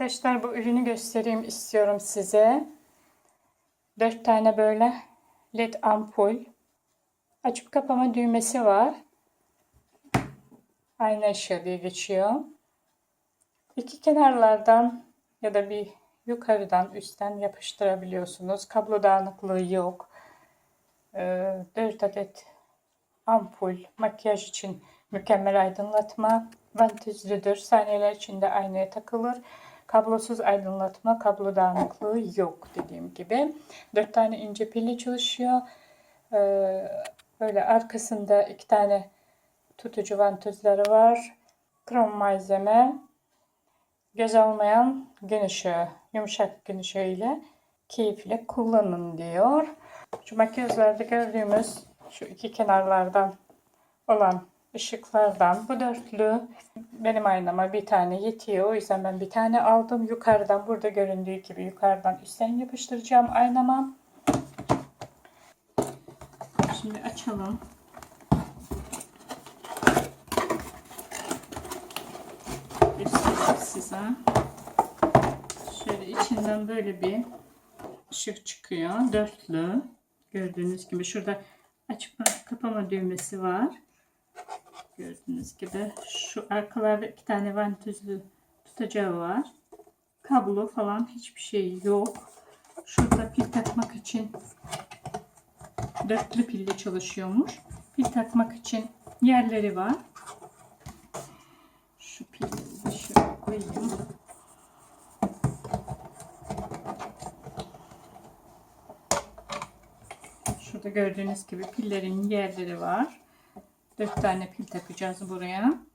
Arkadaşlar bu ürünü göstereyim istiyorum size. 4 tane böyle led ampul. Açıp kapama düğmesi var. Ayna ışığı geçiyor. İki kenarlardan ya da bir yukarıdan üstten yapıştırabiliyorsunuz. Kablo dağınıklığı yok. 4 adet ampul makyaj için mükemmel aydınlatma vantüzlüdür. Saniyeler içinde aynaya takılır. Kablosuz aydınlatma, kablo dağınıklığı yok dediğim gibi. 4 tane ince pille çalışıyor. Ee, böyle arkasında iki tane tutucu vantuzları var. Krom malzeme. Göz almayan gün ışığı, yumuşak gün ışığı ile keyifle kullanın diyor. Şu makyajlarda gördüğümüz şu iki kenarlardan olan ışıklardan bu dörtlü benim aynama bir tane yetiyor. O yüzden ben bir tane aldım. Yukarıdan burada göründüğü gibi yukarıdan üstten yapıştıracağım aynama. Şimdi açalım. Size. Şöyle içinden böyle bir ışık çıkıyor. Dörtlü. Gördüğünüz gibi şurada açma kapama düğmesi var. Gördüğünüz gibi şu arkalarda iki tane vantuzlu tutacağı var. Kablo falan hiçbir şey yok. Şurada pil takmak için dörtlü pille çalışıyormuş. Pil takmak için yerleri var. Şu pilleri şöyle koyayım. Şurada gördüğünüz gibi pillerin yerleri var. 4 tane pil takacağız buraya.